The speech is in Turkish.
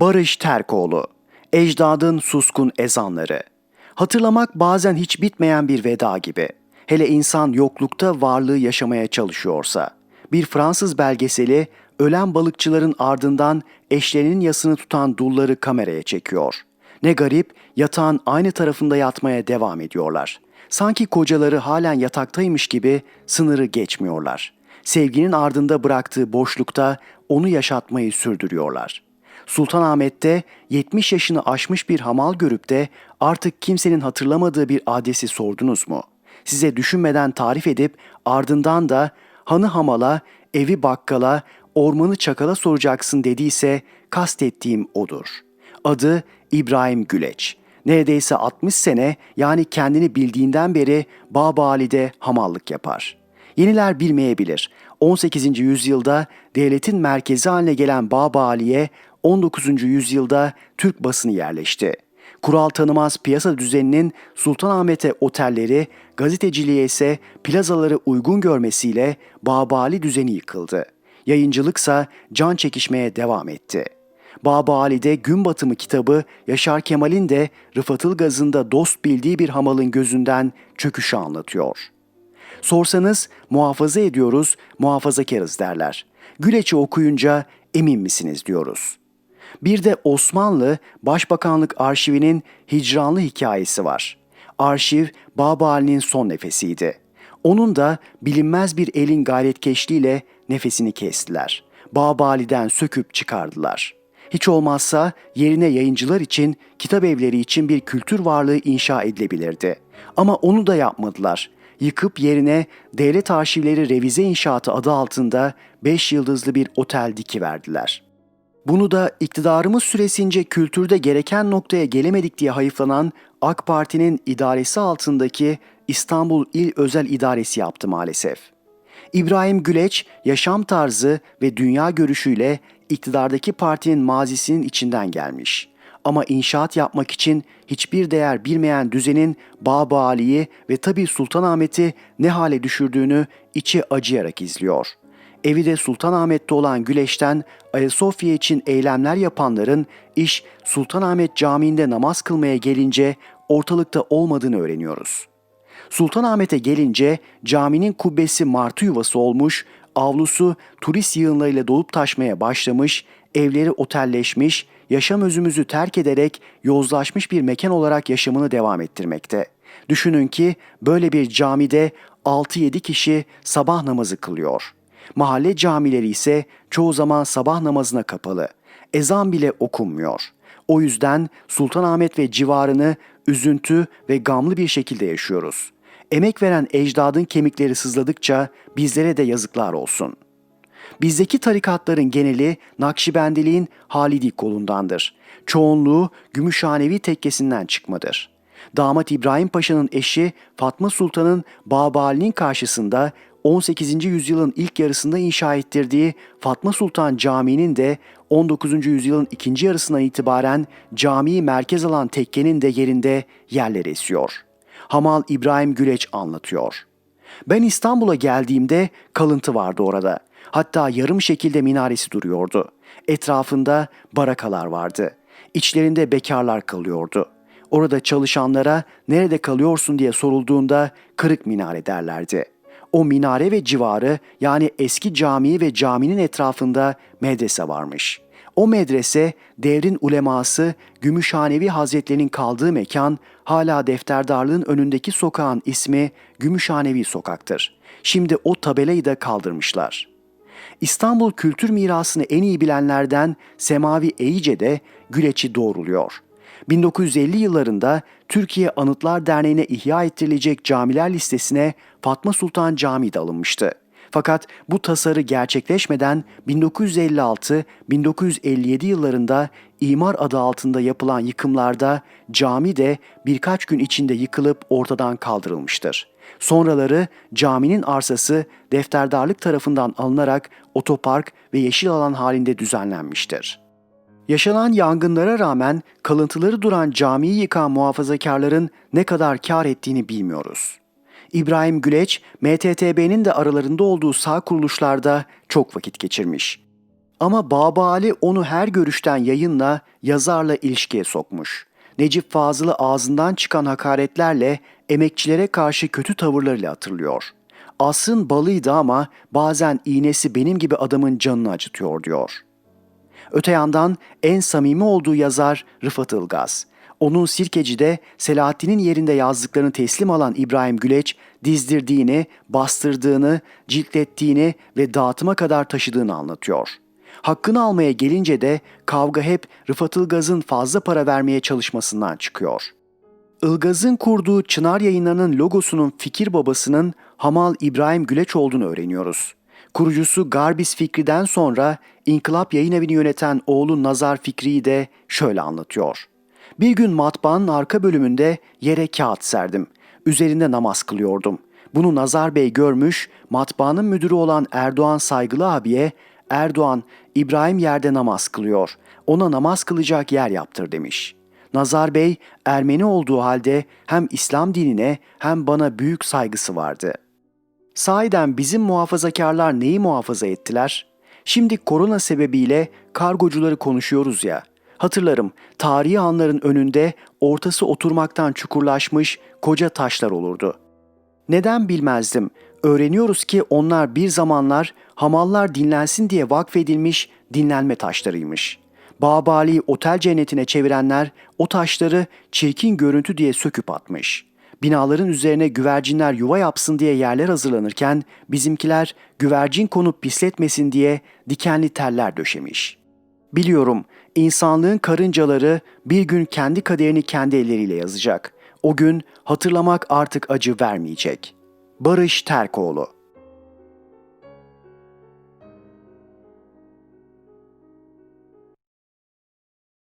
Barış Terkoğlu Ecdadın suskun ezanları Hatırlamak bazen hiç bitmeyen bir veda gibi. Hele insan yoklukta varlığı yaşamaya çalışıyorsa. Bir Fransız belgeseli ölen balıkçıların ardından eşlerinin yasını tutan dulları kameraya çekiyor. Ne garip yatağın aynı tarafında yatmaya devam ediyorlar. Sanki kocaları halen yataktaymış gibi sınırı geçmiyorlar. Sevginin ardında bıraktığı boşlukta onu yaşatmayı sürdürüyorlar. Sultanahmet'te 70 yaşını aşmış bir hamal görüp de artık kimsenin hatırlamadığı bir adesi sordunuz mu? Size düşünmeden tarif edip ardından da hanı hamala, evi bakkala, ormanı çakala soracaksın dediyse kastettiğim odur. Adı İbrahim Güleç. Neredeyse 60 sene yani kendini bildiğinden beri Babali'de hamallık yapar. Yeniler bilmeyebilir. 18. yüzyılda devletin merkezi haline gelen Babali'ye 19. yüzyılda Türk basını yerleşti. Kural tanımaz piyasa düzeninin Sultanahmet'e otelleri, gazeteciliğe ise plazaları uygun görmesiyle Babali düzeni yıkıldı. Yayıncılıksa can çekişmeye devam etti. Baba Ali'de Gün Batımı kitabı Yaşar Kemal'in de Rıfat Ilgaz'ın dost bildiği bir hamalın gözünden çöküşü anlatıyor. Sorsanız muhafaza ediyoruz, muhafazakarız derler. Güleç'i okuyunca emin misiniz diyoruz. Bir de Osmanlı Başbakanlık Arşivinin hicranlı hikayesi var. Arşiv Baba Ali'nin son nefesiydi. Onun da bilinmez bir elin gayretkeşliğiyle nefesini kestiler. Baba Ali'den söküp çıkardılar. Hiç olmazsa yerine yayıncılar için, kitap evleri için bir kültür varlığı inşa edilebilirdi. Ama onu da yapmadılar. Yıkıp yerine Devlet Arşivleri Revize İnşaatı adı altında 5 yıldızlı bir otel dikiverdiler. Bunu da iktidarımız süresince kültürde gereken noktaya gelemedik diye hayıflanan AK Parti'nin idaresi altındaki İstanbul İl Özel İdaresi yaptı maalesef. İbrahim Güleç yaşam tarzı ve dünya görüşüyle iktidardaki partinin mazisinin içinden gelmiş. Ama inşaat yapmak için hiçbir değer bilmeyen düzenin Baba Ali'yi ve tabi Sultanahmet'i ne hale düşürdüğünü içi acıyarak izliyor. Evi de Sultanahmet'te olan Güleş'ten Ayasofya için eylemler yapanların iş Sultanahmet Camii'nde namaz kılmaya gelince ortalıkta olmadığını öğreniyoruz. Sultanahmet'e gelince caminin kubbesi martı yuvası olmuş, avlusu turist yığınlarıyla dolup taşmaya başlamış, evleri otelleşmiş, yaşam özümüzü terk ederek yozlaşmış bir mekan olarak yaşamını devam ettirmekte. Düşünün ki böyle bir camide 6-7 kişi sabah namazı kılıyor. Mahalle camileri ise çoğu zaman sabah namazına kapalı. Ezan bile okunmuyor. O yüzden Sultanahmet ve civarını üzüntü ve gamlı bir şekilde yaşıyoruz. Emek veren ecdadın kemikleri sızladıkça bizlere de yazıklar olsun. Bizdeki tarikatların geneli Nakşibendiliğin Halidi kolundandır. Çoğunluğu Gümüşhanevi tekkesinden çıkmadır. Damat İbrahim Paşa'nın eşi Fatma Sultan'ın Babali'nin karşısında 18. yüzyılın ilk yarısında inşa ettirdiği Fatma Sultan Camii'nin de 19. yüzyılın ikinci yarısından itibaren camiyi merkez alan tekkenin de yerinde yerler esiyor.'' Hamal İbrahim Güleç anlatıyor. Ben İstanbul'a geldiğimde kalıntı vardı orada. Hatta yarım şekilde minaresi duruyordu. Etrafında barakalar vardı. İçlerinde bekarlar kalıyordu. Orada çalışanlara nerede kalıyorsun diye sorulduğunda kırık minare derlerdi. O minare ve civarı yani eski camiyi ve caminin etrafında medrese varmış.'' O medrese devrin uleması Gümüşhanevi Hazretlerinin kaldığı mekan hala defterdarlığın önündeki sokağın ismi Gümüşhanevi Sokak'tır. Şimdi o tabelayı da kaldırmışlar. İstanbul kültür mirasını en iyi bilenlerden Semavi Eyice de Güleç'i doğruluyor. 1950 yıllarında Türkiye Anıtlar Derneği'ne ihya ettirilecek camiler listesine Fatma Sultan Camii de alınmıştı. Fakat bu tasarı gerçekleşmeden 1956-1957 yıllarında imar adı altında yapılan yıkımlarda cami de birkaç gün içinde yıkılıp ortadan kaldırılmıştır. Sonraları caminin arsası defterdarlık tarafından alınarak otopark ve yeşil alan halinde düzenlenmiştir. Yaşanan yangınlara rağmen kalıntıları duran camiyi yıkan muhafazakarların ne kadar kar ettiğini bilmiyoruz. İbrahim Güleç, MTTB'nin de aralarında olduğu sağ kuruluşlarda çok vakit geçirmiş. Ama Baba Ali onu her görüşten yayınla, yazarla ilişkiye sokmuş. Necip Fazıl'ı ağzından çıkan hakaretlerle, emekçilere karşı kötü tavırlarıyla hatırlıyor. Asrın balıydı ama bazen iğnesi benim gibi adamın canını acıtıyor diyor. Öte yandan en samimi olduğu yazar Rıfat Ilgaz. Onun Sirkeci'de Selahattin'in yerinde yazdıklarını teslim alan İbrahim Güleç dizdirdiğini, bastırdığını, ciltlettiğini ve dağıtıma kadar taşıdığını anlatıyor. Hakkını almaya gelince de kavga hep Rıfat Ilgaz'ın fazla para vermeye çalışmasından çıkıyor. Ilgaz'ın kurduğu Çınar Yayınları'nın logosunun fikir babasının Hamal İbrahim Güleç olduğunu öğreniyoruz. Kurucusu Garbis Fikri'den sonra İnkılap Yayın Evi'ni yöneten oğlu Nazar Fikri'yi de şöyle anlatıyor. Bir gün matbaanın arka bölümünde yere kağıt serdim. Üzerinde namaz kılıyordum. Bunu Nazar Bey görmüş, matbaanın müdürü olan Erdoğan Saygılı abiye Erdoğan, İbrahim yerde namaz kılıyor. Ona namaz kılacak yer yaptır demiş. Nazar Bey Ermeni olduğu halde hem İslam dinine hem bana büyük saygısı vardı. Sahiden bizim muhafazakarlar neyi muhafaza ettiler? Şimdi korona sebebiyle kargocuları konuşuyoruz ya. Hatırlarım tarihi anların önünde ortası oturmaktan çukurlaşmış koca taşlar olurdu. Neden bilmezdim. Öğreniyoruz ki onlar bir zamanlar hamallar dinlensin diye vakfedilmiş dinlenme taşlarıymış. Babali'yi otel cennetine çevirenler o taşları çirkin görüntü diye söküp atmış. Binaların üzerine güvercinler yuva yapsın diye yerler hazırlanırken bizimkiler güvercin konup pisletmesin diye dikenli teller döşemiş. Biliyorum insanlığın karıncaları bir gün kendi kaderini kendi elleriyle yazacak. O gün hatırlamak artık acı vermeyecek. Barış Terkoğlu